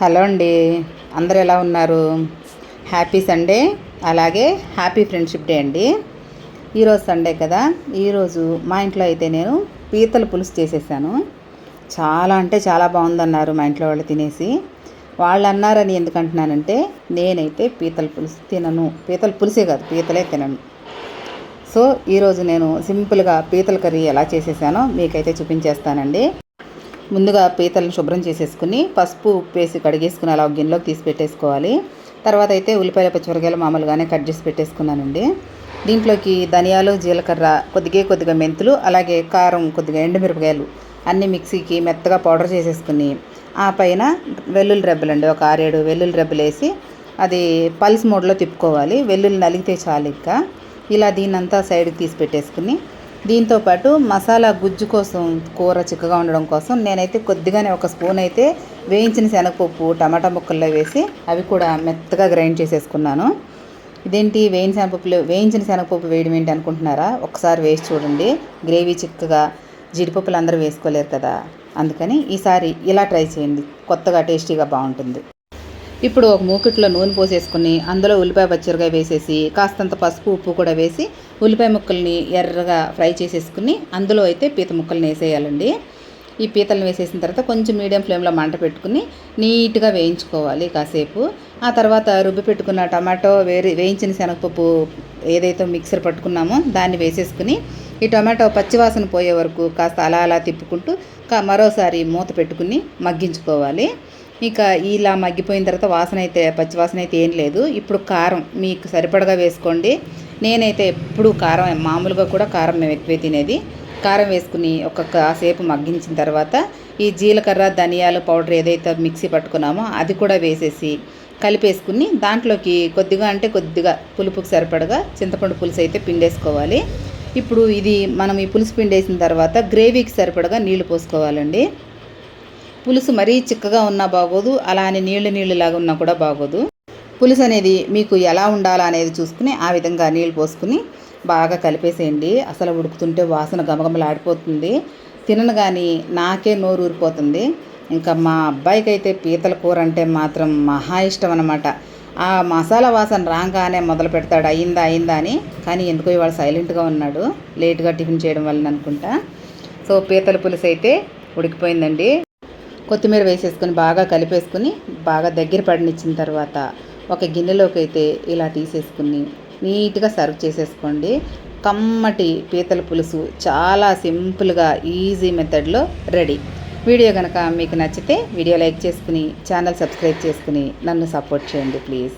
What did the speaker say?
Hello అండి. అందరు ఎలా ఉన్నారు? హ్యాపీ సండే అలాగే హ్యాపీ ఫ్రెండ్షిప్ డే అండి. ఈరోజు సండే కదా. ఈరోజు మా ఇంట్లో అయితే నేను పీతల పులుసు చేసేసాను. చాలా అంటే చాలా బాగుందన్నారు మా ఇంట్లో వాళ్ళు తినేసి. వాళ్ళు అన్నారని ఎందుకు అంటున్నానంటే నేనైతే పీతల పులుసు తినను. పీతల పులుసే కాదు పీతలే తినను. సో ఈరోజు నేను సింపుల్గా పీతల కర్రీ ఎలా చేసేసానో మీకైతే చూపించేస్తానండి. ముందుగా పీతలను శుభ్రం చేసేసుకుని పసుపు ఉప్పు వేసి కడిగేసుకుని అలా గిన్నెలోకి తీసి పెట్టేసుకోవాలి. తర్వాత అయితే ఉల్లిపాయల పచ్చిమిరకాయలు మామూలుగానే కట్ చేసి పెట్టేసుకున్నానండి. దీంట్లోకి ధనియాలు జీలకర్ర కొద్దిగా కొద్దిగా మెంతులు అలాగే కారం కొద్దిగా ఎండుమిరపకాయలు అన్నీ మిక్సీకి మెత్తగా పౌడర్ చేసేసుకుని ఆ పైన వెల్లుల్లి రెబ్బలండి ఒక ఆరేడు వెల్లుల్లి రెబ్బలు వేసి అది పల్స్ మోడ్లో తిప్పుకోవాలి. వెల్లుల్లి నలిగితే చాలు ఇంకా. ఇలా దీన్నంతా సైడ్కి తీసి పెట్టేసుకుని దీంతో పాటు మసాలా గుజ్జు కోసం కూర చిక్కగా ఉండడం కోసం నేనైతే కొద్దిగానే ఒక స్పూన్ అయితే వేయించిన శనగపప్పు టమాటా ముక్కల్లో వేసి అవి కూడా మెత్తగా గ్రైండ్ చేసేసుకున్నాను. ఇదేంటి? వేయించిన శనగపప్పులు వేయించిన శనగపప్పు వేయడం ఏంటి అనుకుంటున్నారా? ఒకసారి వేసి చూడండి. గ్రేవీ చిక్కగా జీడిపప్పులు అందరూ వేసుకోలేరు కదా. అందుకని ఈసారి ఇలా ట్రై చేయండి. కొత్తగా టేస్టీగా బాగుంటుంది. ఇప్పుడు ఒక మూకిట్లో నూనె పోసేసుకుని అందులో ఉల్లిపాయ పచ్చిమిరకాయ వేసేసి కాస్తంత పసుపు ఉప్పు కూడా వేసి ఉల్లిపాయ ముక్కల్ని ఎర్రగా ఫ్రై చేసేసుకుని అందులో అయితే పీత ముక్కల్ని వేసేయాలండి. ఈ పీతలను వేసేసిన తర్వాత కొంచెం మీడియం ఫ్లేమ్లో మంట పెట్టుకుని నీట్గా వేయించుకోవాలి కాసేపు. ఆ తర్వాత రుబ్బి పెట్టుకున్న టమాటో వేరే వేయించిన శనగపప్పు ఏదైతే మిక్సర్ పట్టుకున్నామో దాన్ని వేసేసుకుని ఈ టమాటో పచ్చివాసన పోయే వరకు కాస్త అలా అలా తిప్పుకుంటూ మరోసారి మూత పెట్టుకుని మగ్గించుకోవాలి. ఇక ఇలా మగ్గిపోయిన తర్వాత వాసన అయితే పచ్చి వాసన అయితే ఏం లేదు. ఇప్పుడు కారం మీకు సరిపడగా వేసుకోండి. నేనైతే ఎప్పుడు కారం మామూలుగా కూడా కారం మేము ఎక్కువే తినేది. కారం వేసుకుని ఒక కాసేపు మగ్గించిన తర్వాత ఈ జీలకర్ర ధనియాల పౌడర్ ఏదైతే మిక్సీ పట్టుకున్నామో అది కూడా వేసేసి కలిపేసుకుని దాంట్లోకి కొద్దిగా అంటే కొద్దిగా పులుపుకి సరిపడగా చింతపండు పులుసు అయితే పిండేసుకోవాలి. ఇప్పుడు ఇది మనం ఈ పులుసు పిండి వేసిన తర్వాత గ్రేవీకి సరిపడగా నీళ్ళు పోసుకోవాలండి. పులుసు మరీ చిక్కగా ఉన్నా బాగోదు అలా అని నీళ్ళు నీళ్ళు లాగా ఉన్నా కూడా బాగోదు. పులుసు అనేది మీకు ఎలా ఉండాలా అనేది చూసుకుని ఆ విధంగా నీళ్ళు పోసుకుని బాగా కలిపేసేయండి. అసలు ఉడుకుతుంటే వాసన గమగమలాడిపోతుంది. తినను కానీ నాకే నోరు ఊరిపోతుంది. ఇంకా మా అబ్బాయికి అయితే పీతల కూర అంటే మాత్రం మహా ఇష్టం అనమాట ఆ మసాలా వాసన రాగానే మొదలు పెడతాడు అయిందా అయిందా అని. కానీ ఎందుకో ఇవాళ సైలెంట్గా ఉన్నాడు లేట్గా టిఫిన్ చేయడం వలన అనుకుంటా. సో పీతల పులుసు అయితే ఉడికిపోయిందండి. కొత్తిమీర వేసేసుకొని బాగా కలిపేసుకుని బాగా దగ్గర పడినిచ్చిన తర్వాత ఒక గిన్నెలోకి అయితే ఇలా తీసేసుకుని నీట్గా సర్వ్ చేసేసుకోండి. కమ్మటి పీతల పులుసు చాలా సింపుల్గా ఈజీ మెథడ్లో రెడీ. వీడియో కనుక మీకు నచ్చితే వీడియో లైక్ చేసుకుని ఛానల్ సబ్స్క్రైబ్ చేసుకుని నన్ను సపోర్ట్ చేయండి ప్లీజ్.